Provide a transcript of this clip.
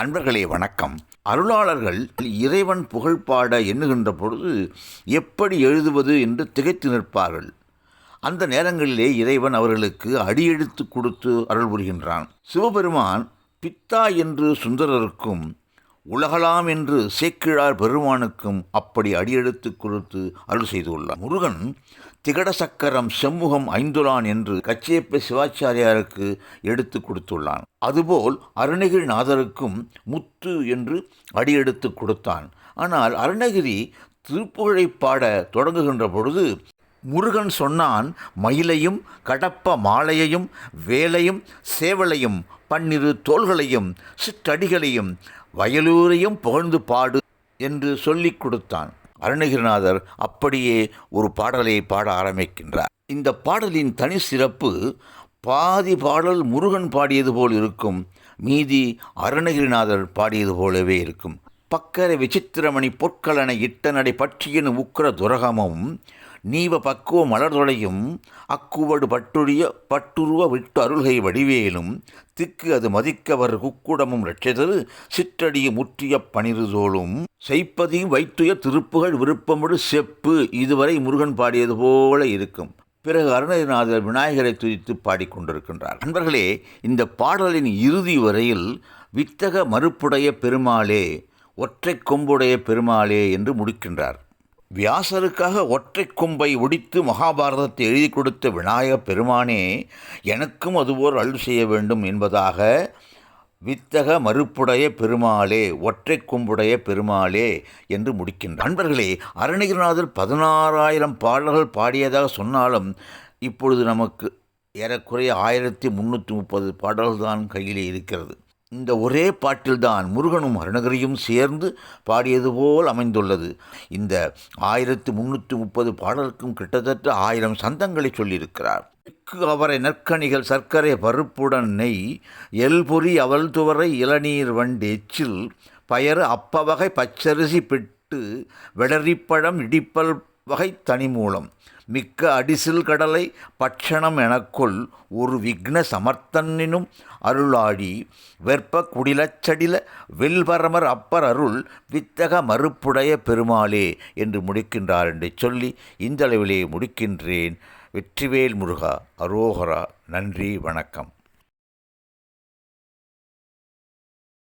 அன்பர்களே வணக்கம். அருளாளர்கள் இறைவன் புகழ் பாட எண்ணுகின்ற பொழுது எப்படி எழுதுவது என்று திகைத்து நிற்பார்கள். அந்த நேரங்களிலே இறைவன் அவர்களுக்கு அடியெடுத்து கொடுத்து அருள் புரிகின்றான். சிவபெருமான் பித்தா என்று சுந்தரருக்கும் உலகலாம் என்று சேக்கிழார் பெருமானுக்கும் அப்படி அடியெடுத்து கொடுத்து அருள் செய்துள்ளார். முருகன் திகட சக்கரம் செம்முகம் ஐந்துலான் என்று கச்சியப்ப சிவாச்சாரியாருக்கு எடுத்து கொடுத்துள்ளான். அதுபோல் அருணகிரிநாதருக்கும் முத்து என்று அடியெடுத்து கொடுத்தான். ஆனால் அருணகிரி திருப்புகழை பாட தொடங்குகின்ற பொழுது முருகன் சொன்னான் மயிலையும் கடப்ப மாலையையும் வேலையும் சேவலையும் பன்னிரு தோள்களையும் சிற்றடிகளையும் வயலூரையும் புகழ்ந்து பாடு என்று சொல்லிக் கொடுத்தான். அருணகிரிநாதர் அப்படியே ஒரு பாடலை பாட ஆரம்பிக்கின்றார். இந்த பாடலின் தனி சிறப்பு பாதி பாடல் முருகன் பாடியது போல் இருக்கும் மீதி அருணகிரிநாதர் பாடியது போலவே இருக்கும். பக்கர விசித்திரமணி பொற்களனை இட்டனடை பற்றியின் உக்கர துரகமும் நீவ பக்குவ மலர்தொலையும் அக்குவடு பட்டுரிய பட்டுருவ விட்டு அருள்கை வடிவேலும் திக்கு அது மதிக்கவர் குக்குடமும் இரட்சதரு சிற்றடிய முற்றிய பனிருதோளும் செய்ப்பதியும் வைத்துய திருப்புகள் விருப்பமுடு செப்பு இதுவரை முருகன் பாடியது போல இருக்கும். பிறகு அருணகிரிநாதர் விநாயகரை துதித்து பாடிக்கொண்டிருக்கின்றார் நண்பர்களே இந்த பாடலின் இறுதி வரையில் வித்தக மறுப்புடைய பெருமாளே ஒற்றை கொம்புடைய பெருமாளே என்று முடிக்கின்றார். வியாசருக்காக ஒற்றை கொம்பை ஒடித்து மகாபாரதத்தை எழுதி கொடுத்த விநாயக பெருமானே எனக்கும் அதுபோல் அருள் செய்ய வேண்டும் என்பதாக வித்தக மறுப்புடைய பெருமாளே ஒற்றை கொம்புடைய பெருமாளே என்று முடிக்கின்ற நண்பர்களே அருணகிரிநாதர் பதினாறாயிரம் பாடல்கள் பாடியதாக சொன்னாலும் இப்பொழுது நமக்கு ஏறக்குறைய ஆயிரத்தி முந்நூற்றி முப்பது பாடல்கள் தான் கையிலே இருக்கிறது. இந்த ஒரே பாட்டில்தான் முருகனும் அருணகிரியும் சேர்ந்து பாடியது போல் அமைந்துள்ளது. இந்த ஆயிரத்து முன்னூற்றி முப்பது பாடலுக்கும் கிட்டத்தட்ட ஆயிரம் சந்தங்களை சொல்லியிருக்கிறார். அவரை நற்கணிகள் சர்க்கரை பருப்புடன் நெய் எல்பொறி அவல் துவரை இளநீர் வண்டு எச்சில் பயறு அப்பவகை பச்சரிசி பிட்டு வெளரிப்பழம் இடிப்பல் வகை தனிமூலம். மிக்க அடிசில் கடலை பட்சணம் எனக்குள் ஒரு விக்ன சமர்த்தனினும் அருளாடி வெற்ப குடிலச்சடில வெல்பரமர் அப்பர் அருள் வித்தக மறுப்புடைய பெருமாளே என்று முடிக்கின்றார் என்று சொல்லி இந்தளவிலே முடிக்கின்றேன். வெற்றிவேல் முருகா அரோகரா நன்றி வணக்கம்.